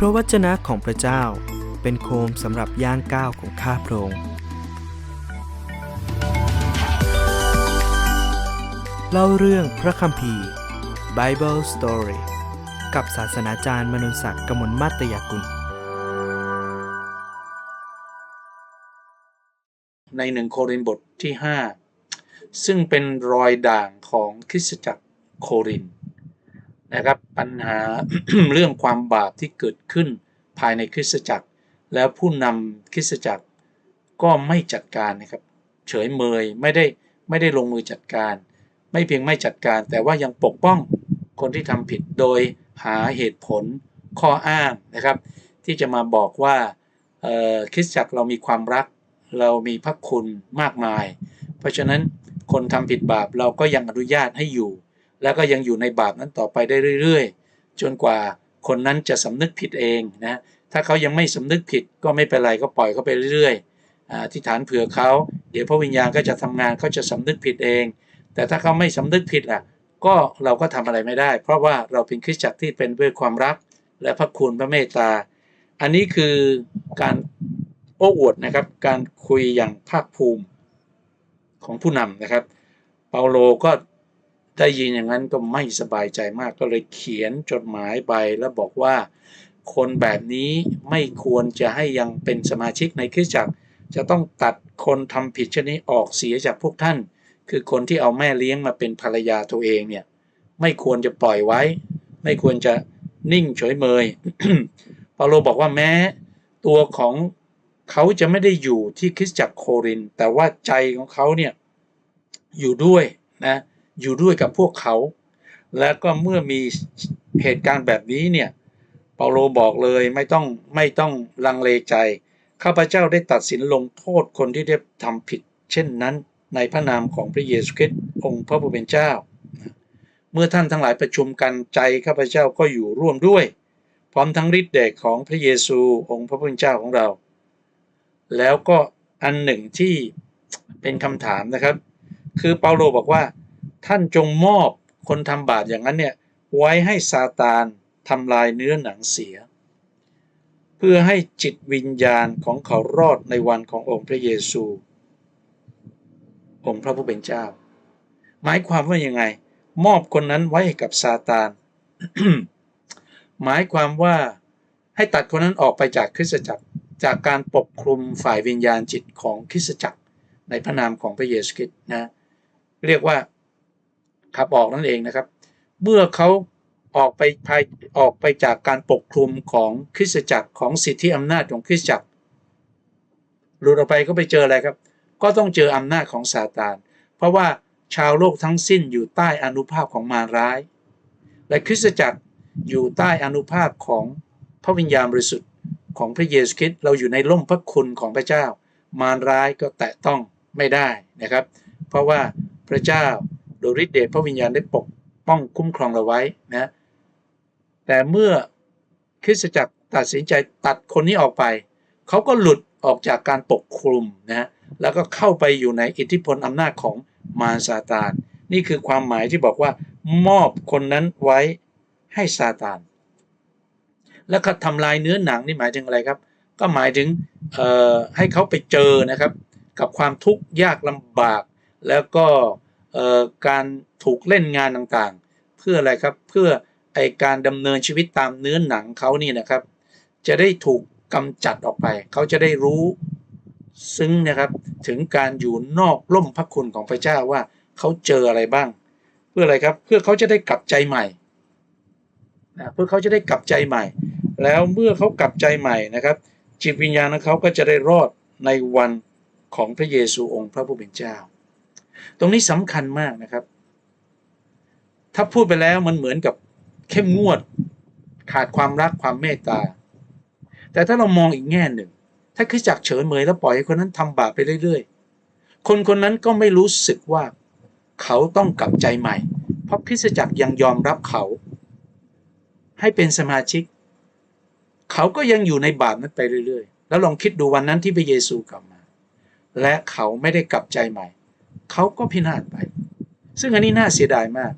เพราะวจนะของพระเจ้าเป็นโคมสำหรับย่างก้าวของข้าพระองค์เล่าเรื่องพระคัมภีร์ Bible Story กับศาสนาจารย์มนุนศักดิ์กมลมาตยกุล ในหนึ่งโครินบทที่ 5 ซึ่งเป็นรอยด่างของคริสตจักรโครินธ นะครับ ปัญหาเรื่องความบาปที่เกิดขึ้นภายในคริสตจักร แล้วผู้นำคริสตจักรก็ไม่จัดการนะครับ เฉยเมยไม่ได้ไม่ได้ลงมือจัดการ ไม่เพียงไม่จัดการ แต่ว่ายังปกป้องคนที่ทำผิดโดยหาเหตุผลข้ออ้างนะครับ ที่จะมาบอกว่าคริสตจักรเรามีความรัก เรามีพระคุณมากมาย เพราะฉะนั้นคนทำผิดบาปเราก็ยังอนุญาตให้อยู่ แล้วก็ยังอยู่ในบาปนั้นต่อไปได้เรื่อยๆ จนกว่าคนนั้นจะสำนึกผิดเองนะถ้าเขายังไม่สำนึกผิดก็ไม่เป็นไรก็ปล่อยเขาไปเรื่อยๆอธิษฐานเผื่อเขาเดี๋ยวพระวิญญาณก็จะทำงานเขาจะสำนึกผิดเอง แต่ถ้าเขาไม่สำนึกผิดล่ะก็เราก็ทำอะไรไม่ได้ เพราะว่าเราเป็นคริสตจักรที่เป็นด้วยความรัก และพระคุณพระเมตตา อันนี้คือการโอ้อวดนะครับ การคุยอย่างภาคภูมิของผู้นำนะครับ เปาโลก็ ได้ยินอย่างนั้นก็ไม่สบายใจมากก็เลยเขียนจดหมายไปแล้วบอกว่า คนแบบนี้ไม่ควรจะให้ยังเป็นสมาชิกในคริสตจักร จะต้องตัดคนทำผิดชนิดออกเสียจากพวกท่าน คือคนที่เอาแม่เลี้ยงมาเป็นภรรยาตัวเองเนี่ยไม่ควรจะปล่อยไว้ ไม่ควรจะนิ่งเฉยเมยเปาโลบอกว่าแม้ ตัวของเขาจะไม่ได้อยู่ที่คริสตจักรโครินแต่ว่าใจของเขาเนี่ยอยู่ด้วยนะ อยู่ด้วยกับพวกเขา แล้วก็เมื่อมีเหตุการณ์แบบนี้เนี่ยเปาโลบอกเลยไม่ต้องไม่ต้องลังเลใจ ข้าพเจ้าได้ตัดสินลงโทษคนที่ได้ทำผิด เช่นนั้นในพระนามของพระเยซูคริสต์องค์พระผู้เป็นเจ้า เมื่อท่านทั้งหลายประชุมกันใจข้าพเจ้าก็อยู่ร่วมด้วย พร้อมทั้งฤทธิ์เดชของพระเยซูองค์พระผู้เป็นเจ้าของเรา แล้วก็อันหนึ่งที่เป็นคำถามนะครับ คือเปาโลบอกว่า ท่านจงมอบคนทำบาปอย่างนั้นเนี่ยไว้ให้ซาตานทำลายเนื้อหนังเสีย เพื่อให้จิตวิญญาณของเขารอดในวันขององค์พระเยซู องค์พระผู้เป็นเจ้า หมายความว่ายังไง มอบคนนั้นไว้ให้กับซาตาน หมายความว่าให้ตัดคนนั้นออกไปจากคริสตจักรจากการปกคลุมฝ่ายวิญญาณจิตของคริสตจักรในพระนามของพระเยซูคริสต์นะ เรียกว่า ขับออกนั่นเองนะครับ เมื่อเขาออกไปภายออกไปจากการปกคลุมของคริสตจักรของสิทธิอำนาจของคริสตจักรหลุดออกไปก็ไปเจออะไรครับ ก็ต้องเจออำนาจของซาตาน เพราะว่าชาวโลกทั้งสิ้นอยู่ใต้อนุภาพของมารร้าย และคริสตจักรอยู่ใต้อนุภาพของพระวิญญาณบริสุทธิ์ของพระเยซูคริสต์เราอยู่ในร่มพระคุณของพระเจ้า มารร้ายก็แตะต้องไม่ได้นะครับ เพราะว่าพระเจ้า โดยฤทธิเดชพระวิญญาณได้ปกป้องคุ้มครองเราไว้นะแต่เมื่อคริสตจักรตัดสินใจตัดคนนี้ออกไป เขาก็หลุดออกจากการปกคลุมนะแล้วก็เข้าไปอยู่ในอิทธิพลอำนาจของมารซาตาน นี่คือความหมายที่บอกว่ามอบคนนั้นไว้ให้ซาตาน แล้วก็ทำลายเนื้อหนังนี่หมายถึงอะไรครับ ก็หมายถึงให้เขาไปเจอนะครับ กับความทุกข์ยากลำบาก แล้วก็ การถูกเล่นงานต่างๆ เพื่ออะไรครับเพื่อไอการดำเนินชีวิตตามเนื้อหนังเขานี่นะครับ จะได้ถูกกำจัดออกไป เขาจะได้รู้ซึ้งนะครับถึงการอยู่นอกร่มพระคุณของพระเจ้าว่าเขาเจออะไรบ้าง เพื่ออะไรครับเพื่อเขาจะได้กลับใจใหม่นะเพื่อเขาจะได้กลับใจใหม่ แล้วเมื่อเขากลับใจใหม่นะครับ จิตวิญญาณของเขาก็จะได้รอดในวันของพระเยซูองค์พระผู้เป็นเจ้า ตรงนี้สำคัญมากนะครับ ถ้าพูดไปแล้วมันเหมือนกับเข้มงวด ขาดความรักความเมตตา แต่ถ้าเรามองอีกแง่หนึ่ง ถ้าคริสจักรเฉยเมยแล้วปล่อยให้คนนั้นทำบาปไปเรื่อยๆ คนคนนั้นก็ไม่รู้สึกว่าเขาต้องกลับใจใหม่ เพราะคริสตจักรยังยอมรับเขา ให้เป็นสมาชิก เขาก็ยังอยู่ในบาปนั้นไปเรื่อยๆ แล้วลองคิดดูวันนั้นที่พระเยซูกลับมา และเขาไม่ได้กลับใจใหม่ เขาก็พินาศไป ซึ่งอันนี้น่าเสียดายมาก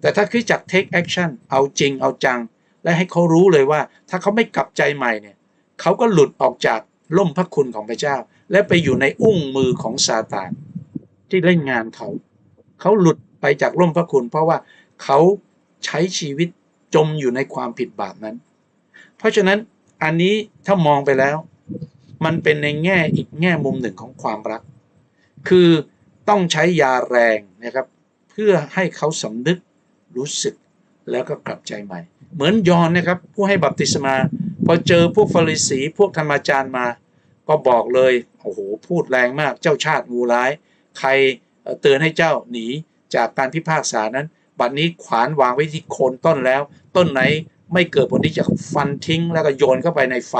แต่ถ้าคริสจักร take action เอาจริงเอาจัง และให้เขารู้เลยว่า ถ้าเขาไม่กลับใจใหม่เนี่ยเขาก็หลุดออกจากล่มพระคุณของพระเจ้า และไปอยู่ในอุ้งมือของซาตานที่เล่นงานเขา เขาหลุดไปจากร่มพระคุณ เพราะว่าเขาใช้ชีวิตจมอยู่ในความผิดบาปนั้น เพราะฉะนั้นอันนี้ถ้ามองไปแล้ว มันเป็นในแง่อีกแง่มุมหนึ่งของความรัก คือ ต้องใช้ยาแรงนะครับ เพื่อให้เขาสำนึกรู้สึกแล้วก็กลับใจใหม่ เหมือนยอนนะครับ ผู้ให้บัพติศมาพอเจอพวกฟาริสีพวกธรรมาจารย์มา ก็บอกเลยโอ้โหพูดแรงมากเจ้าชาติงูร้าย ใครเตือนให้เจ้าหนีจากการพิพากษานั้น บัดนี้ขวานวางไว้ที่โคนต้นแล้ว ต้นไหนไม่เกิดผลที่จะฟันทิ้งแล้วก็โยนเข้าไปในไฟ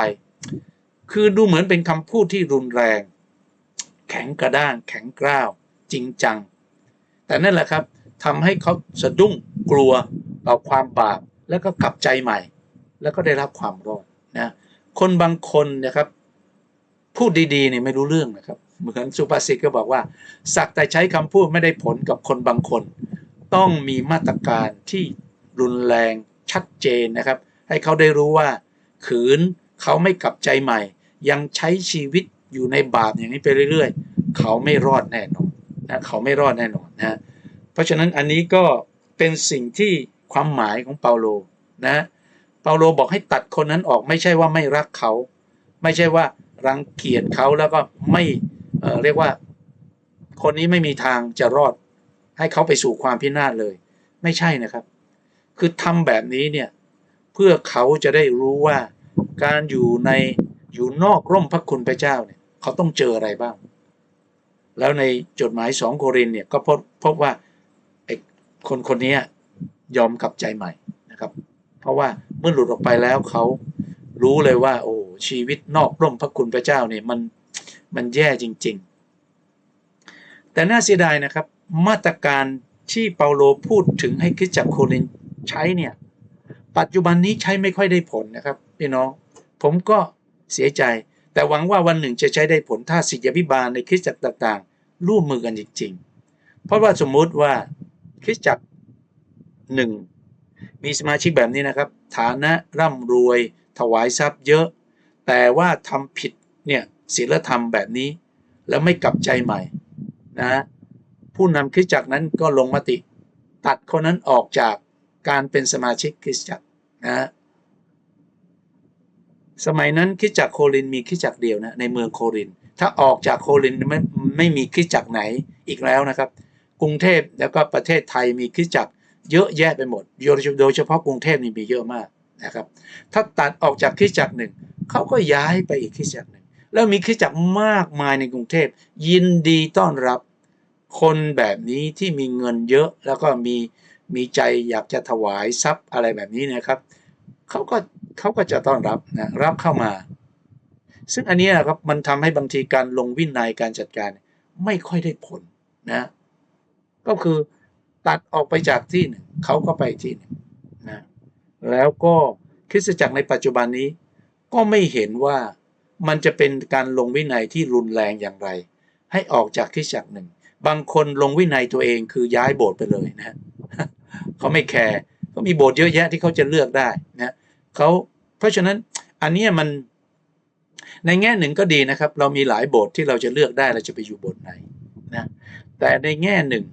คือดูเหมือนเป็นคำพูดที่รุนแรง แข็งกระด้างแข็งกร้าว จริงจัง แต่นั่นแหละครับทำให้เขาสะดุ้งกลัวต่อความบาปแล้วก็กลับใจใหม่ แล้วก็ได้รับความรอดนะคนบางคนนะครับ พูดดีๆเนี่ยไม่รู้เรื่องนะครับ เหมือนสุภาษิตก็บอกว่า สักแต่ใช้คำพูดไม่ได้ผลกับคนบางคน ต้องมีมาตรการที่รุนแรงชัดเจนนะครับ ให้เขาได้รู้ว่า ขืนเขาไม่กลับใจใหม่ ยังใช้ชีวิตอยู่ในบาปอย่างนี้ไปเรื่อย ๆ เขาไม่รอดแน่นอน นะเขาไม่รอดแน่นอนนะเพราะฉะนั้นอันนี้ก็เป็นสิ่งที่ความหมายของเปาโลนะเปาโลบอกให้ตัดคนนั้นออกไม่ใช่ว่าไม่รักเขา ไม่ใช่ว่ารังเกียจเขาแล้วก็ไม่เเรียกว่าคนนี้ไม่มีทางจะรอด ให้เขาไปสู่ความพินาศเลย ไม่ใช่นะครับ คือทำแบบนี้เนี่ยเพื่อเขาจะได้รู้ว่าการอยู่ในอยู่นอกร่มพระคุณพระเจ้าเนี่ยเขาต้องเจออะไรบ้าง แล้วในจดหมายสองโครินเนี่ยก็พบพบว่าไอ้คนคนนี้ยอมกลับใจใหม่นะครับ เพราะว่าเมื่อหลุดออกไปแล้วเขารู้เลยว่า โอ้ชีวิตนอกร่มพระคุณพระเจ้าเนี่ยมันมันแย่จริง ๆ แต่น่าเสียดายนะครับ มาตรการที่เปาโลพูดถึงให้คริสจักรโครินใช้เนี่ย ปัจจุบันนี้ใช้ไม่ค่อยได้ผลนะครับพี่น้อง ผมก็เสียใจ แต่หวังว่าวันหนึ่งจะใช้ได้ผลถ้าศิษยาพิบาลในคริสตจักรต่างๆ ร่วมมือกันจริง ๆ เพราะว่าสมมุติว่าคริสตจักรหนึ่งมีสมาชิกแบบนี้นะครับ ฐานะร่ำรวย ถวายทรัพย์เยอะ แต่ว่าทำผิดเนี่ยศีลธรรมแบบนี้ แล้วไม่กลับใจใหม่นะผู้นำคริสตจักรนั้นก็ลงมติ ตัดคนนั้นออกจากการเป็นสมาชิกคริสตจักรนะ สมัยนั้นคริสตจักรโครินมีคริสตจักรเดียวนะในเมืองโคริน ถ้าออกจากโครินไม่ไม่มีคริสตจักรไหนอีกแล้วนะครับ กรุงเทพแล้วก็ประเทศไทยมีคริสตจักรเยอะแยะไปหมด โดยเฉพาะกรุงเทพนี่มีเยอะมากนะครับถ้าตัดออกจากคริสตจักรหนึ่งเขาก็ย้ายไปอีกคริสตจักรหนึ่งแล้วมีคริสตจักรมากมายในกรุงเทพยินดีต้อนรับ คนแบบนี้ที่มีเงินเยอะแล้วก็มีมีใจอยากจะถวายทรัพย์อะไรแบบนี้นะครับเขาก็ เขาก็จะต้อนรับนะรับเข้ามา ซึ่งอันนี้ครับมันทำให้บางทีการลงวินัยการจัดการ ไม่ค่อยได้ผลนะก็คือตัดออกไปจากที่หนึ่งเขาก็ไปที่หนึ่งนะแล้วก็คริสตจักรในปัจจุบันนี้ ก็ไม่เห็นว่ามันจะเป็นการลงวินัยที่รุนแรงอย่างไร ให้ออกจากคริสตจักรหนึ่ง บางคนลงวินัยตัวเองคือย้ายโบสถ์ไปเลยนะเขาไม่แคร์เขามีโบสถ์เยอะแยะที่เขาจะเลือกได้นะ เขาเพราะฉะนั้นอันนี้มันในแง่หนึ่งก็ดีนะครับ เรามีหลายโบสถ์ที่เราจะเลือกได้เราจะไปอยู่โบสถ์ไหนนะแต่ในแง่หนึ่ง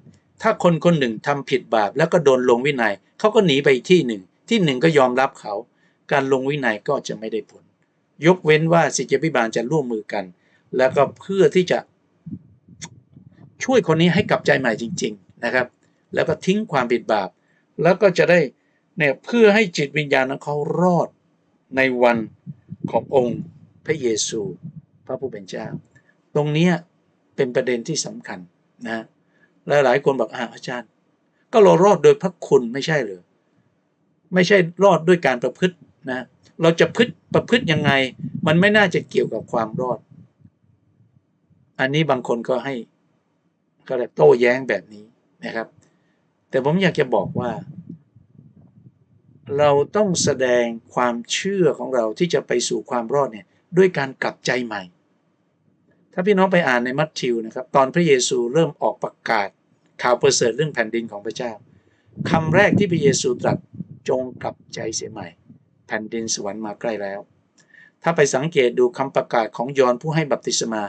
ถ้าคนคนหนึ่งทำผิดบาปแล้วก็โดนลงวินัยเขาก็หนีไปอีกที่หนึ่ง ที่หนึ่งก็ยอมรับเขา การลงวินัยก็จะไม่ได้ผล ยกเว้นว่าศิษยาพิบาลจะร่วมมือกัน แล้วก็เพื่อที่จะช่วยคนนี้ให้กลับใจใหม่จริง ๆนะครับ แล้วก็ทิ้งความผิดบาป แล้วก็จะได้ เนี่ยเพื่อให้จิตวิญญาณของเขารอดในวันขององค์พระเยซู พระผู้เป็นเจ้า ตรงนี้เป็นประเด็นที่สำคัญนะและหลายคนบอกอาอาจารย์ ก็เรารอดโดยพระคุณไม่ใช่หรือไม่ใช่รอดด้วยการประพฤตินะเราจะพฤติประพฤติยังไง มันไม่น่าจะเกี่ยวกับความรอด อันนี้บางคนก็ให้ก็เลยโต้แย้งแบบนี้นะครับ แต่ผมอยากจะบอกว่า เราต้องแสดงความเชื่อของเราที่จะไปสู่ความรอดเนี่ยด้วยการกลับใจใหม่ ถ้าพี่น้องไปอ่านในมัทธิวนะครับ ตอนพระเยซูเริ่มออกประกาศข่าวประเสริฐเรื่องแผ่นดินของพระเจ้าคำแรกที่พระเยซูตรัสจงกลับใจเสียใหม่ แผ่นดินสวรรค์มาใกล้แล้ว ถ้าไปสังเกตดูคำประกาศของยอห์นผู้ให้บัพติศมา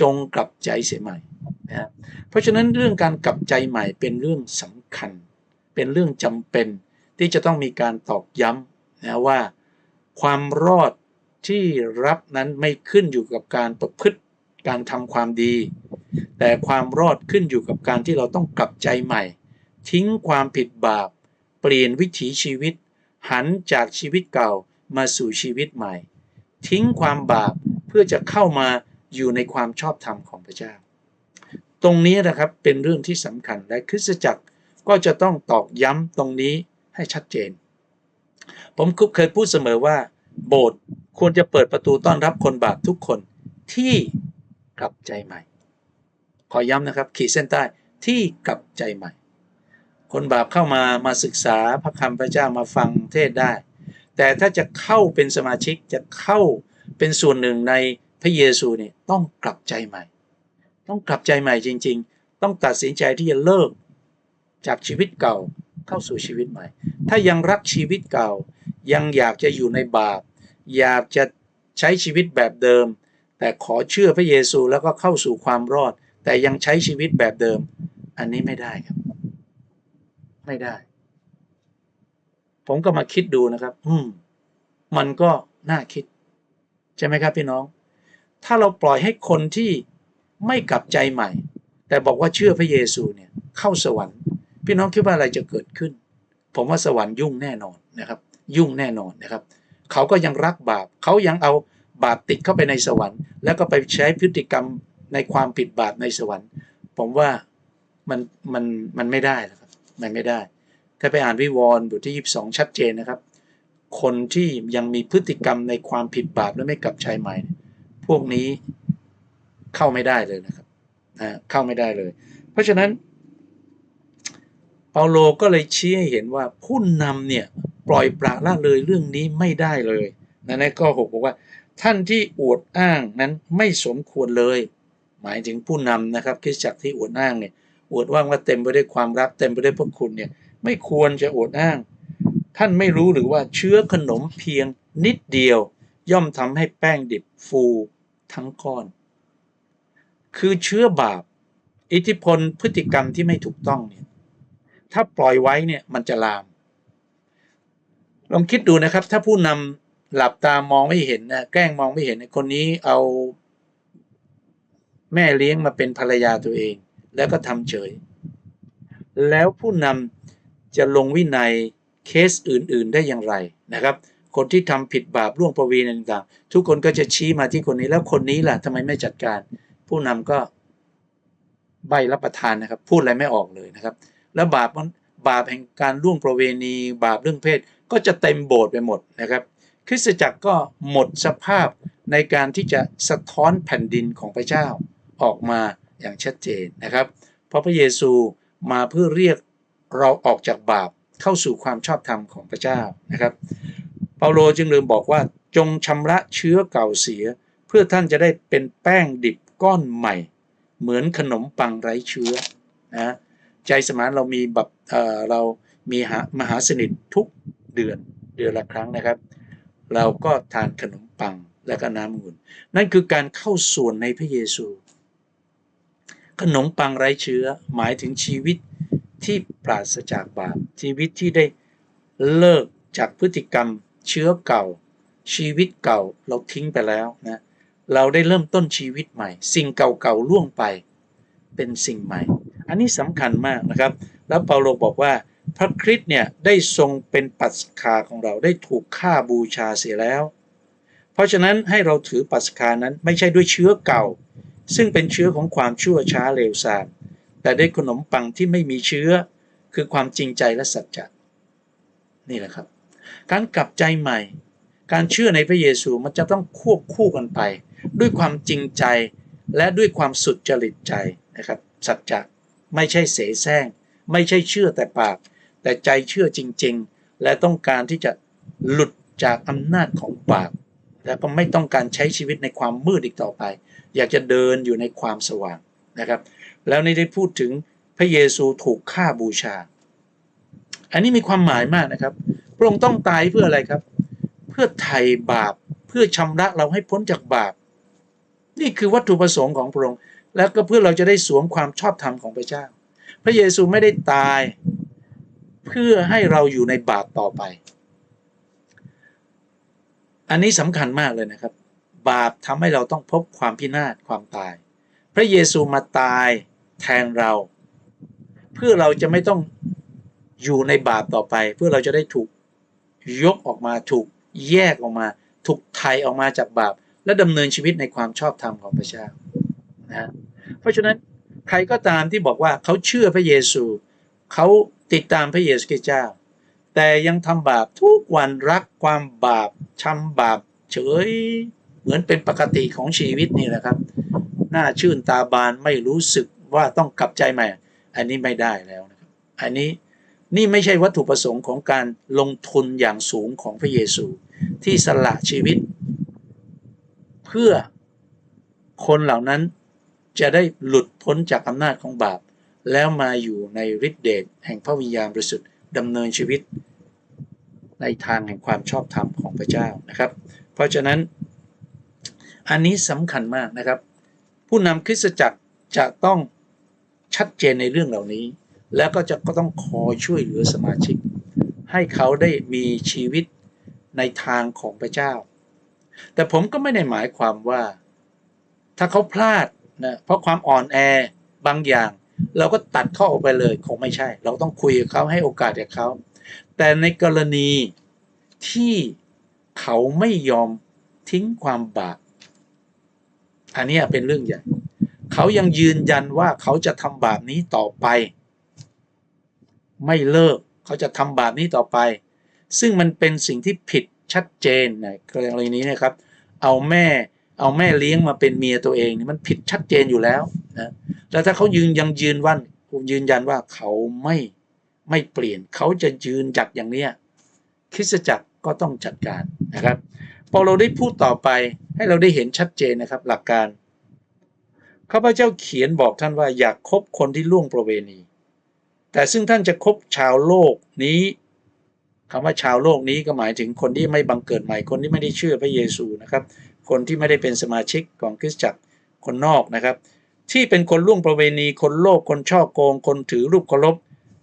จงกลับใจเสียใหม่นะฮะเพราะฉะนั้นเรื่องการกลับใจใหม่เป็นเรื่องสำคัญ เป็นเรื่องจำเป็น ที่จะต้องมีการตอกย้ำนะว่า ความรอดที่รับนั้นไม่ขึ้นอยู่กับการประพฤติการทำความดี แต่ความรอดขึ้นอยู่กับการที่เราต้องกลับใจใหม่ ทิ้งความผิดบาป เปลี่ยนวิถีชีวิต หันจากชีวิตเก่ามาสู่ชีวิตใหม่ ทิ้งความบาปเพื่อจะเข้ามาอยู่ในความชอบธรรมของพระเจ้า ตรงนี้นะครับเป็นเรื่องที่สำคัญและคริสตจักรก็จะต้องตอกย้ำตรงนี้ ให้ชัดเจน ผมเคยพูดเสมอว่า โบสถ์ควรจะเปิดประตูต้อนรับคนบาปทุกคนที่กลับใจใหม่ ขอย้ำนะครับ ขีดเส้นใต้ที่กลับใจใหม่ คนบาปเข้ามามาศึกษาพระคำพระเจ้ามาฟังเทศได้ แต่ถ้าจะเข้าเป็นสมาชิกจะเข้าเป็นส่วนหนึ่งในพระเยซูเนี่ยต้องกลับใจใหม่ ต้องกลับใจใหม่จริง ๆ ต้องตัดสินใจที่จะเลิกจากชีวิตเก่า เข้าสู่ชีวิตใหม่ ถ้ายังรักชีวิตเก่า ยังอยากจะอยู่ในบาป อยากจะใช้ชีวิตแบบเดิม แต่ขอเชื่อพระเยซูแล้วก็เข้าสู่ความรอด แต่ยังใช้ชีวิตแบบเดิม อันนี้ไม่ได้ครับ ไม่ได้ ผมก็มาคิดดูนะครับ อืม มันก็น่าคิด ใช่ไหมครับพี่น้อง ถ้าเราปล่อยให้คนที่ไม่กลับใจใหม่ แต่บอกว่าเชื่อพระเยซูเนี่ย เข้าสวรรค์ พี่น้องคิดว่าอะไรจะเกิดขึ้น ผมว่าสวรรค์ยุ่งแน่นอนนะครับ ยุ่งแน่นอนนะครับ เขาก็ยังรักบาป เขายังเอาบาปติดเข้าไปในสวรรค์ แล้วก็ไปใช้พฤติกรรมในความผิดบาปในสวรรค์ ผมว่ามันมันมันไม่ได้นะครับ มันไม่ได้ ถ้าไปอ่านวิวรณ์บทที่22 ชัดเจนนะครับ คนที่ยังมีพฤติกรรมในความผิดบาปและไม่กลับใจใหม่ พวกนี้เข้าไม่ได้เลยนะครับนะเข้าไม่ได้เลย เพราะฉะนั้น เปาโลก็เลยชี้ให้เห็นว่าผู้นำเนี่ยปล่อยปละละเลยเรื่องนี้ไม่ได้เลยนะในข้อ 6 บอกว่า ท่านที่อวดอ้างนั้นไม่สมควรเลย หมายถึงผู้นำนะครับคริสจักรที่อวดอ้างเนี่ยอวดว่างว่าเต็มไปด้วยความรักเต็มไปด้วยพระคุณเนี่ยไม่ควรจะอวดอ้าง ท่านไม่รู้หรือว่าเชื้อขนมเพียงนิดเดียว ย่อมทำให้แป้งดิบฟูทั้งก้อน คือเชื้อบาป อิทธิพลพฤติกรรมที่ไม่ถูกต้องเนี่ย ถ้าปล่อยไว้เนี่ยมันจะลาม ลองคิดดูนะครับ ถ้าผู้นำหลับตามองไม่เห็นนะแกล้งมองไม่เห็นคนนี้เอาแม่เลี้ยงมาเป็นภรรยาตัวเอง แล้วก็ทำเฉย แล้วผู้นำจะลงวินัยเคสอื่น ๆ ได้อย่างไรนะครับ คนที่ทำผิดบาปล่วงประเวณีต่างๆทุกคนก็จะชี้มาที่คนนี้แล้วคนนี้ล่ะทำไมไม่จัดการ ผู้นำก็ใบรับประทานนะครับ พูดอะไรไม่ออกเลยนะครับ แล้วบาปมันบาปแห่งการล่วงประเวณี บาปเรื่องเพศ ก็จะเต็มโบสถ์ไปหมดนะครับ คริสตจักรก็หมดสภาพในการที่จะสะท้อนแผ่นดินของพระเจ้าออกมาอย่างชัดเจนนะครับ เพราะพระเยซูมาเพื่อเรียกเราออกจากบาปเข้าสู่ความชอบธรรมของพระเจ้านะครับ เปาโลจึงเริ่มบอกว่าจงชำระเชื้อเก่าเสีย เพื่อท่านจะได้เป็นแป้งดิบก้อนใหม่ เหมือนขนมปังไร้เชื้อนะ ใจสมานเรามีแบบเเรามีมหาสนิททุกเดือนเดือนละครั้งนะครับ เราก็ทานขนมปังและก็น้ำองุ่นนั่นคือการเข้าส่วนในพระเยซู ขนมปังไร้เชื้อหมายถึงชีวิตที่ปราศจากบาปชีวิตที่ได้เลิกจากพฤติกรรมเชื้อเก่า ชีวิตเก่าเราทิ้งไปแล้วนะเราได้เริ่มต้นชีวิตใหม่ สิ่งเก่าๆล่วงไปเป็นสิ่งใหม่ อันนี้สำคัญมากนะครับ แล้วเปาโลบอกว่าพระคริสต์เนี่ยได้ทรงเป็นปัสคาของเราได้ถูกฆ่าบูชาเสียแล้ว เพราะฉะนั้นให้เราถือปัสคานั้นไม่ใช่ด้วยเชื้อเก่า ซึ่งเป็นเชื้อของความชั่วช้าเลวทราม แต่ด้วยขนมปังที่ไม่มีเชื้อ คือความจริงใจและสัจจะนี่แหละครับ การกลับใจใหม่ การเชื่อในพระเยซูมันจะต้องควบคู่กันไป ด้วยความจริงใจและด้วยความสุดจริตใจนะครับสัจจะ ไม่ใช่เสแสร้ง ไม่ใช่เชื่อแต่ปาก แต่ใจเชื่อจริง ๆ และต้องการที่จะหลุดจากอำนาจของบาปแล้วก็ไม่ต้องการใช้ชีวิตในความมืดอีกต่อไป อยากจะเดินอยู่ในความสว่างนะครับ แล้วนี่ได้พูดถึงพระเยซูถูกฆ่าบูชา อันนี้มีความหมายมากนะครับ พระองค์ต้องตายเพื่ออะไรครับ เพื่อไถ่บาป เพื่อชำระเราให้พ้นจากบาป นี่คือวัตถุประสงค์ของพระองค์ แล้วก็เพื่อเราจะได้สวมความชอบธรรมของพระเจ้า พระเยซูไม่ได้ตาย เพื่อให้เราอยู่ในบาปต่อไป อันนี้สำคัญมากเลยนะครับ บาปทำให้เราต้องพบความพินาศความตาย พระเยซูมาตายแทนเรา เพื่อเราจะไม่ต้องอยู่ในบาปต่อไป เพื่อเราจะได้ถูกยกออกมาถูกแยกออกมา ถูกไถ่ออกมาจากบาป และดำเนินชีวิตในความชอบธรรมของพระเจ้านะ เพราะฉะนั้นใครก็ตามที่บอกว่าเขาเชื่อพระเยซู เขาติดตามพระเยซูคริสต์เจ้า แต่ยังทำบาปทุกวันรักความบาปชำบาปเฉยเหมือนเป็นปกติของชีวิตนี่แหละครับ หน้าชื่นตาบานไม่รู้สึกว่าต้องกลับใจใหม่ อันนี้ไม่ได้แล้วนะครับ อันนี้นี่ไม่ใช่วัตถุประสงค์ของการลงทุนอย่างสูงของพระเยซู ที่สละชีวิต เพื่อคนเหล่านั้น จะได้หลุดพ้นจากอำนาจของบาป แล้วมาอยู่ในฤทธิเดชแห่งพระวิญญาณบริสุทธิ์ดำเนินชีวิต ในทางแห่งความชอบธรรมของพระเจ้านะครับ เพราะฉะนั้นอันนี้สำคัญมากนะครับ ผู้นำคริสตจักรจะต้องชัดเจนในเรื่องเหล่านี้ แล้วก็จะก็ต้องคอยช่วยเหลือสมาชิก ให้เขาได้มีชีวิตในทางของพระเจ้า แต่ผมก็ไม่ได้หมายความว่า ถ้าเขาพลาด นะเพราะความอ่อนแอบางอย่าง เราก็ตัดเข้าออกไปเลยคงไม่ใช่ เราต้องคุยกับเขาให้โอกาสกับเขาแต่ในกรณีที่เขาไม่ยอมทิ้งความบาปอันนี้เป็นเรื่องใหญ่เขายังยืนยันว่าเขาจะทำบาปนี้ต่อไป ไม่เลิกเขาจะทำบาปนี้ต่อไป ซึ่งมันเป็นสิ่งที่ผิดชัดเจนนะกรณีนี้นะครับ เอาแม่ เอาแม่เลี้ยงมาเป็นเมียตัวเองนี่มันผิดชัดเจนอยู่แล้วนะแล้วถ้าเขายืนยังยืนวันยืนยันว่าเขาไม่ไม่เปลี่ยนเขาจะยืนจักอย่างเนี้ยคริสจักรก็ต้องจัดการนะครับ พอเราได้พูดต่อไปให้เราได้เห็นชัดเจนนะครับ หลักการข้าพเจ้าเขียนบอกท่านว่าอยากคบคนที่ล่วงประเวณี แต่ซึ่งท่านจะคบชาวโลกนี้คำว่าชาวโลกนี้ก็หมายถึงคนที่ไม่บังเกิดใหม่คนที่ไม่ได้เชื่อพระเยซูนะครับ คนที่ไม่ได้เป็นสมาชิกของคริสตจักรคนนอกนะครับ ที่เป็นคนล่วงประเวณีคนโลภคนช่อโกง คนถือรูปเคารพ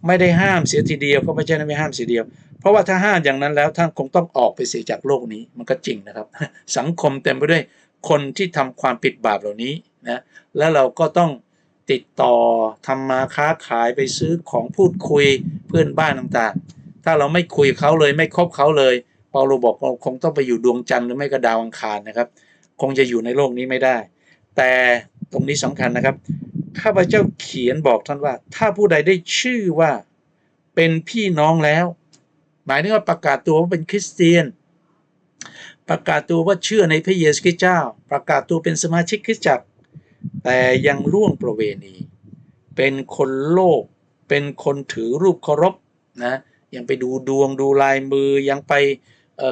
ไม่ได้ห้ามเสียทีเดียวก็ไม่ใช่ไม่ห้ามเสียเดียว เพราะว่าถ้าห้ามอย่างนั้นแล้วท่านคงต้องออกไปเสียจากโลกนี้มันก็จริงนะครับ สังคมเต็มไปด้วยคนที่ทำความผิดบาปเหล่านี้นะแล้วเราก็ต้องติดต่อทำมาค้าขายไปซื้อของพูดคุยเพื่อนบ้านต่างๆ ถ้าเราไม่คุยกับเขาเลยไม่คบเขาเลย เปาโลบอกเราคงต้องไปอยู่ดวงจันทร์หรือไม่ก็ดาวอังคารนะครับ คงจะอยู่ในโลกนี้ไม่ได้ แต่ตรงนี้สำคัญนะครับ ข้าพเจ้าเขียนบอกท่านว่า ถ้าผู้ใดได้ชื่อว่าเป็นพี่น้องแล้ว หมายถึงว่าประกาศตัวว่าเป็นคริสเตียน ประกาศตัวว่าเชื่อในพระเยซูคริสต์เจ้า ประกาศตัวเป็นสมาชิกคริสตจักร แต่ยังล่วงประเวณี เป็นคนโลภเป็นคนถือรูปเคารพนะยังไปดูดวงดูลายมือยังไป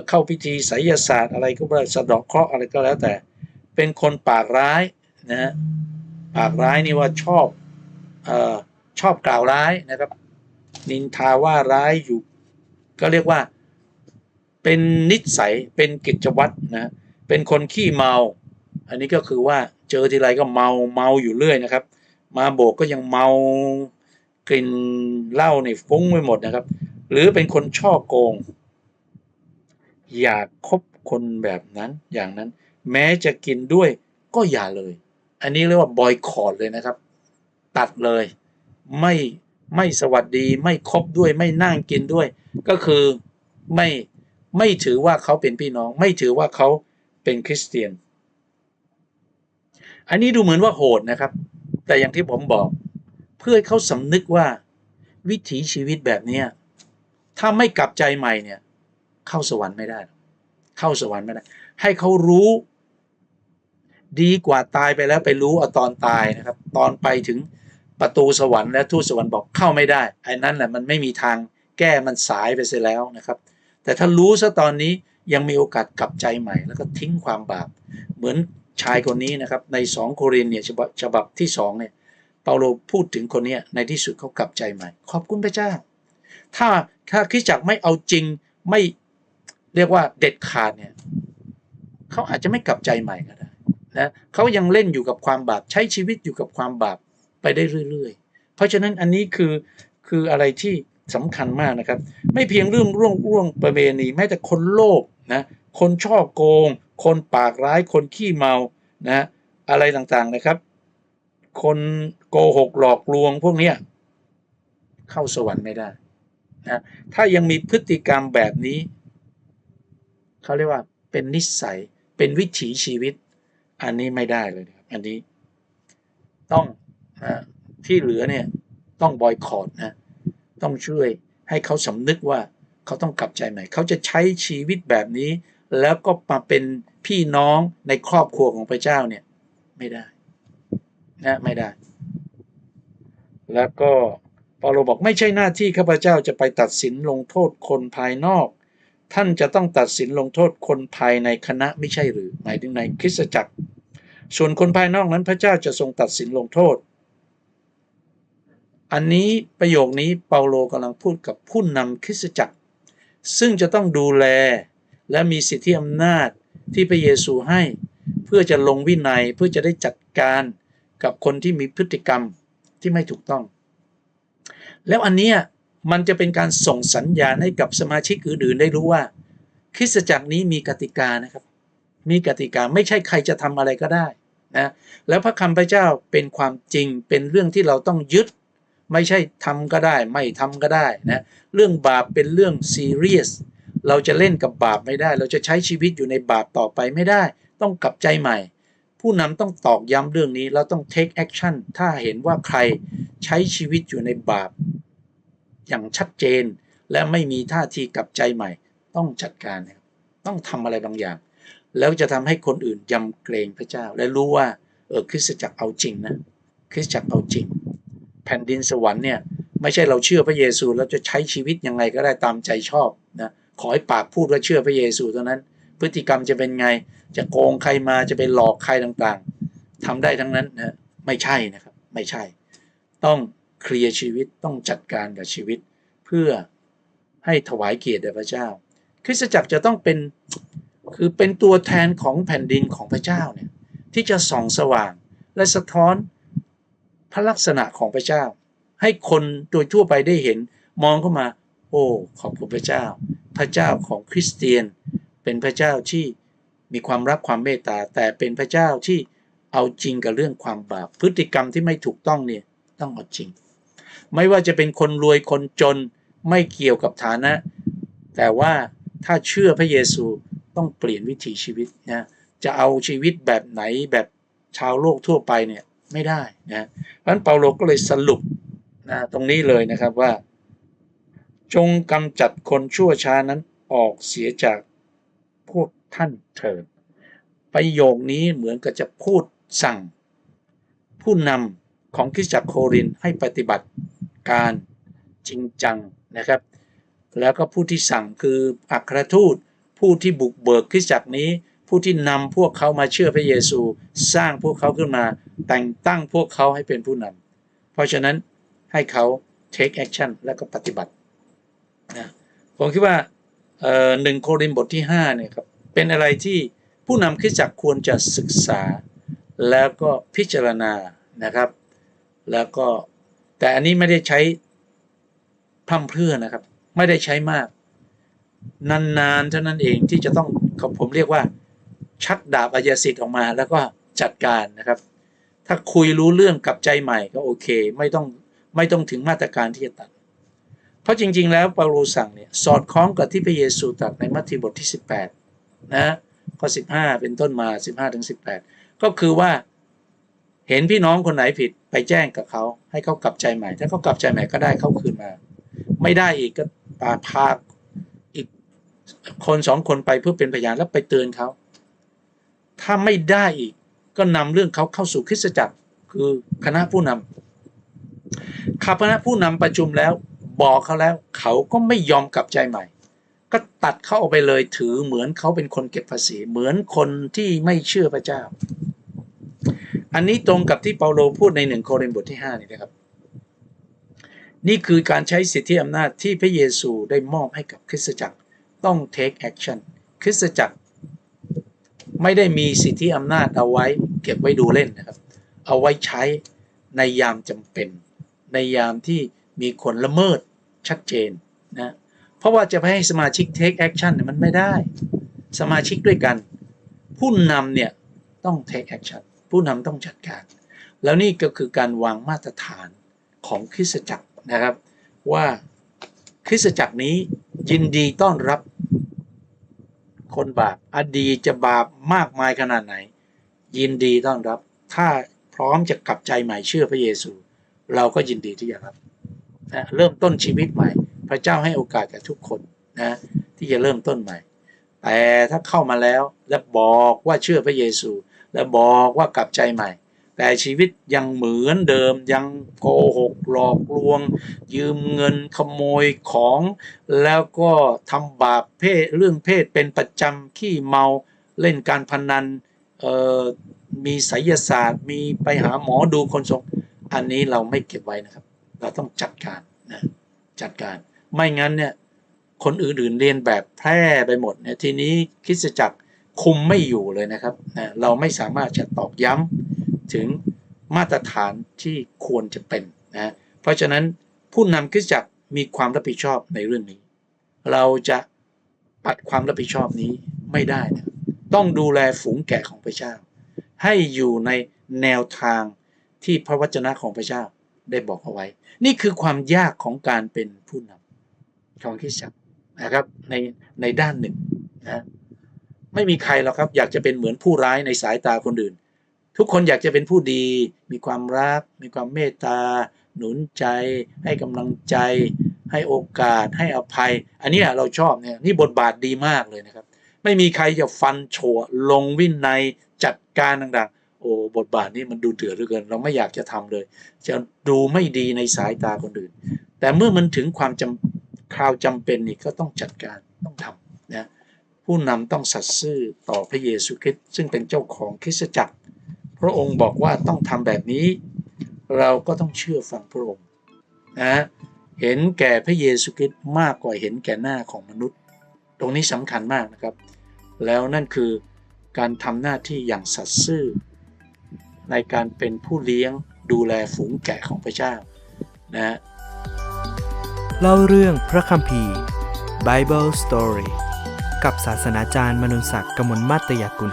เข้าพิธีไสยศาสตร์อะไรก็ได้สะดอกเคราะห์อะไรก็แล้วแต่ เป็นคนปากร้ายนะฮะปากร้ายนี่ว่าชอบออชอบกล่าวร้ายนะครับ นินทาว่าร้ายอยู่ ก็เรียกว่าเป็นนิสัยเป็นกิจวัตรนะเป็นคนขี้เมา อันนี้ก็คือว่าเจอทีไรก็เมาเมาอยู่เรื่อยนะครับ มาโบกก็ยังเมากลิ่นเหล้าในฟุ้งไปหมดนะครับ หรือเป็นคนช่อโกง อย่าคบคนแบบนั้นอย่างนั้น แม้จะกินด้วยก็อย่าเลย อันนี้เรียกว่าบอยคอรดเลยนะครับ ตัดเลย ไม่ไม่สวัสดีไม่คบด้วยไม่นั่งกินด้วย ก็คือไม่ไม่ถือว่าเขาเป็นพี่น้อง ไม่ถือว่าเขาเป็นคริสเตียน อันนี้ดูเหมือนว่าโหดนะครับ แต่อย่างที่ผมบอก เพื่อให้เขาสำนึกว่าวิถีชีวิตแบบนี้ถ้าไม่กลับใจใหม่เนี่ย เข้าสวรรค์ไม่ได้ เข้าสวรรค์ไม่ได้ ให้เขารู้ดีกว่าตายไปแล้วไปรู้เอาตอนตายนะครับ ตอนไปถึงประตูสวรรค์และทูตสวรรค์บอกเข้าไม่ได้ไอ้นั้นแหละมันไม่มีทางแก้มันสายไปเสียแล้วนะครับ แต่ถ้ารู้ซะตอนนี้ยังมีโอกาสกลับใจใหม่ แล้วก็ทิ้งความบาป เหมือนชายคนนี้นะครับ ในสองโครินเนี่ยฉบับฉบับที่สองเนี่ยเปาโลพูดถึงคนนี้ในที่สุดเขากลับใจใหม่ ขอบคุณพระเจ้า ถ้าถ้าคริสจักรไม่เอาจริงไม่ เรียกว่าเด็ดขาดเนี่ยเขาอาจจะไม่กลับใจใหม่ก็ได้นะเขายังเล่นอยู่กับความบาปใช้ชีวิตอยู่กับความบาปไปได้เรื่อย ๆ เพราะฉะนั้นอันนี้คือคืออะไรที่สำคัญมากนะครับ ไม่เพียงเรื่องร่วงร่วงประเวณีแม้แต่คนโลภนะคนช่อโกง คนปากร้าย คนขี้เมานะอะไรต่างๆนะครับ คนโกหกหลอกลวงพวกเนี้ยเข้าสวรรค์ไม่ได้นะถ้ายังมีพฤติกรรมแบบนี้ เขาเรียกว่าเป็นนิสัยเป็นวิถีชีวิต อันนี้ไม่ได้เลยครับอันนี้ ต้องนะที่เหลือเนี่ยต้องบอยคอรดนะต้องช่วยให้เขาสำนึกว่าเขาต้องกลับใจใหม่เขาจะใช้ชีวิตแบบนี้ แล้วก็มาเป็นพี่น้องในครอบครัวของพระเจ้าเนี่ยไม่ได้นะไม่ได้ แล้วก็เปาโลบอกไม่ใช่หน้าที่ข้าพเจ้าจะไปตัดสินลงโทษคนภายนอก ท่านจะต้องตัดสินลงโทษคนภายในคณะไม่ใช่หรือ หมายถึงในคริสตจักร ส่วนคนภายนอกนั้นพระเจ้าจะทรงตัดสินลงโทษ อันนี้ประโยคนี้เปาโลกำลังพูดกับผู้นำคริสตจักร ซึ่งจะต้องดูแลและมีสิทธิอำนาจที่พระเยซูให้ เพื่อจะลงวินัยเพื่อจะได้จัดการกับคนที่มีพฤติกรรมที่ไม่ถูกต้อง แล้วอันเนี้ย มันจะเป็นการส่งสัญญาณให้กับสมาชิกอื่นๆ ได้รู้ว่า คริสตจักรนี้มีกติกานะครับ มีกติกาไม่ใช่ใครจะทำอะไรก็ได้นะแล้วพระคำพระเจ้าเป็นความจริงเป็นเรื่องที่เราต้องยึด ไม่ใช่ทำก็ได้ ไม่ทำก็ได้นะเรื่องบาปเป็นเรื่องซีเรียสเราจะเล่นกับบาปไม่ได้ เราจะใช้ชีวิตอยู่ในบาปต่อไปไม่ได้ ต้องกลับใจใหม่ ผู้นำต้องตอกย้ำเรื่องนี้ เราต้อง take action ถ้าเห็นว่าใครใช้ชีวิตอยู่ในบาป อย่างชัดเจน และไม่มีท่าทีกลับใจใหม่ ต้องจัดการต้องทำอะไรบางอย่าง แล้วจะทำให้คนอื่นยำเกรงพระเจ้า และรู้ว่าเออคริสตจักรเอาจริงนะคริสตจักรเอาจริง แผ่นดินสวรรค์เนี่ยไม่ใช่เราเชื่อพระเยซูแล้วจะใช้ชีวิตยังไงก็ได้ตามใจชอบนะขอให้ปากพูดว่าเชื่อพระเยซูเท่านั้น พฤติกรรมจะเป็นไง จะโกงใครมาจะไปหลอกใครต่างๆทำได้ทั้งนั้นนะไม่ใช่นะครับ ไม่ใช่ ต้อง เคลียร์ชีวิตต้องจัดการกับชีวิต เพื่อให้ถวายเกียรติแด่พระเจ้า คริสตจักรจะต้องเป็นคือเป็นตัวแทนของแผ่นดินของพระเจ้าเนี่ยที่จะส่องสว่างและสะท้อนพระลักษณะของพระเจ้า ให้คนโดยทั่วไปได้เห็นมองเข้ามา โอ้ขอบคุณพระเจ้า พระเจ้าของคริสเตียน เป็นพระเจ้าที่มีความรักความเมตตาแต่เป็นพระเจ้าที่เอาจริงกับเรื่องความบาปพฤติกรรมที่ไม่ถูกต้องเนี่ยต้องเอาจริง ไม่ว่าจะเป็นคนรวยคนจนไม่เกี่ยวกับฐานะ แต่ว่าถ้าเชื่อพระเยซูต้องเปลี่ยนวิถีชีวิตนะจะเอาชีวิตแบบไหนแบบชาวโลกทั่วไปเนี่ยไม่ได้นะเพราะฉะนั้นเปาโลก็เลยสรุปนะตรงนี้เลยนะครับว่า จงกำจัดคนชั่วช้านั้นออกเสียจากพวกท่านเถิดประโยคนี้เหมือนกับจะพูดสั่ง ผู้นำของคริสตจักรโครินให้ปฏิบัติ การจริงจังนะครับ แล้วก็ผู้ที่สั่งคืออัครทูต ผู้ที่บุกเบิกคริสจักรนี้ ผู้ที่นำพวกเขามาเชื่อพระเยซู สร้างพวกเขาขึ้นมา แต่งตั้งพวกเขาให้เป็นผู้นำเพราะฉะนั้นให้เขา take action แล้วก็ปฏิบัตินะผมคิดว่าหนึ่งโครินบทที่5เนี่ยครับเป็นอะไรที่ผู้นำคริสจักรควรจะศึกษา แล้วก็พิจารณานะครับ แล้วก็ แต่อันนี้ไม่ได้ใช้พร่ำเพรื่อนะครับ ไม่ได้ใช้มาก นานๆเท่านั้นเองที่จะต้องผมเรียกว่า ชักดาบอายสิทธิ์ออกมา แล้วก็จัดการนะครับ ถ้าคุยรู้เรื่องกับใจใหม่ก็โอเค ไม่ต้องไม่ต้องถึงมาตรการที่จะตัด เพราะจริง ๆ แล้วเปาโลสั่งเนี่ยสอดคล้องกับที่พระเยซูตรัสในมัทธิวบทที่ 18 นะข้อ15 เป็นต้นมา 15ถึง18 ก็คือว่า เห็นพี่น้องคนไหนผิดไปแจ้งกับเขาให้เขากลับใจใหม่ ถ้าเขากลับใจใหม่ก็ได้เขาคืนมา ไม่ได้อีกก็ปาพาอีกคนสองคนไปเพื่อเป็นพยานแล้วไปเตือนเขาถ้าไม่ได้อีกก็นำเรื่องเขาเข้าสู่คริสตจักรคือคณะผู้นำข้าคณะผู้นำประชุมแล้ว บอกเขาแล้ว เขาก็ไม่ยอมกลับใจใหม่ ก็ตัดเขาออกไปเลยถือเหมือนเขาเป็นคนเก็บภาษี เหมือนคนที่ไม่เชื่อพระเจ้า อันนี้ตรงกับที่เปาโลพูดในหนึ่งโครินธ์บทที่5นี่นะครับ นี่คือการใช้สิทธิอำนาจที่พระเยซูได้มอบให้กับคริสตจักรต้อง take action คริสตจักร ไม่ได้มีสิทธิอำนาจเอาไว้ เก็บไว้ดูเล่นนะครับ เอาไว้ใช้ในยามจำเป็น ในยามที่มีคนละเมิดชัดเจนนะเพราะว่าจะไปให้สมาชิก take action เนี่ยมันไม่ได้ สมาชิกด้วยกัน ผู้นำเนี่ยต้อง take action ผู้นำต้องจัดการ แล้วนี่ก็คือการวางมาตรฐานของคริสตจักรนะครับ ว่าคริสตจักรนี้ยินดีต้อนรับคนบาปอดีตจะบาปมากมายขนาดไหน ยินดีต้อนรับ ถ้าพร้อมจะกลับใจใหม่เชื่อพระเยซู เราก็ยินดีที่จะรับนะเริ่มต้นชีวิตใหม่ พระเจ้าให้โอกาสกับทุกคนนะที่จะเริ่มต้นใหม่ แต่ถ้าเข้ามาแล้วและบอกว่าเชื่อพระเยซู และบอกว่ากลับใจใหม่ แต่ชีวิตยังเหมือนเดิมยังโกหกหลอกลวง ยืมเงินขโมยของ แล้วก็ทำบาปเพศเรื่องเพศเป็นประจำขี้เมาเล่นการพนันเอ่อมีไสยศาสตร์มีไปหาหมอดูคนทรงอันนี้เราไม่เก็บไว้นะครับ เราต้องจัดการนะจัดการไม่งั้นเนี่ยคนอื่นๆเรียนแบบแพร่ไปหมดเนี่ยทีนี้คริสตจักร คุมไม่อยู่เลยนะครับนะเราไม่สามารถจะตอกย้ำถึงมาตรฐานที่ควรจะเป็นนะเพราะฉะนั้นผู้นำคริสตจักรมีความรับผิดชอบในเรื่องนี้ เราจะปัดความรับผิดชอบนี้ไม่ได้นะต้องดูแลฝูงแกะของพระเจ้า ให้อยู่ในแนวทางที่พระวจนะของพระเจ้าได้บอกเอาไว้ นี่คือความยากของการเป็นผู้นำของคริสตจักรนะครับในในด้านหนึ่งนะ ไม่มีใครหรอกครับอยากจะเป็นเหมือนผู้ร้ายในสายตาคนอื่น ทุกคนอยากจะเป็นผู้ดี มีความรัก มีความเมตตา หนุนใจ ให้กำลังใจ ให้โอกาส ให้อภัย อันนี้เราชอบเนี่ยนี่บทบาทดีมากเลยนะครับ ไม่มีใครจะฟันโฉลงวินัยจัดการต่างๆ โอ้บทบาทนี้มันดูเดือดเหลือเกิน เราไม่อยากจะทำเลย จะดูไม่ดีในสายตาคนอื่น แต่เมื่อมันถึงความจำคราวจำเป็นนี่ก็ต้องจัดการต้องทำนะ ผู้นำต้องสัตย์ซื่อต่อพระเยซูคริสต์ซึ่งเป็นเจ้าของคริสตจักร พระองค์บอกว่าต้องทำแบบนี้ เราก็ต้องเชื่อฟังพระองค์นะเห็นแก่พระเยซูคริสต์มากกว่าเห็นแก่หน้าของมนุษย์ ตรงนี้สำคัญมากนะครับ แล้วนั่นคือการทำหน้าที่อย่างสัตย์ซื่อ ในการเป็นผู้เลี้ยงดูแลฝูงแกะของพระเจ้านะเล่าเรื่องพระคัมภีร์ Bible Story กับศาสนาจารย์มนุนศักดิ์กมลมาตยกุล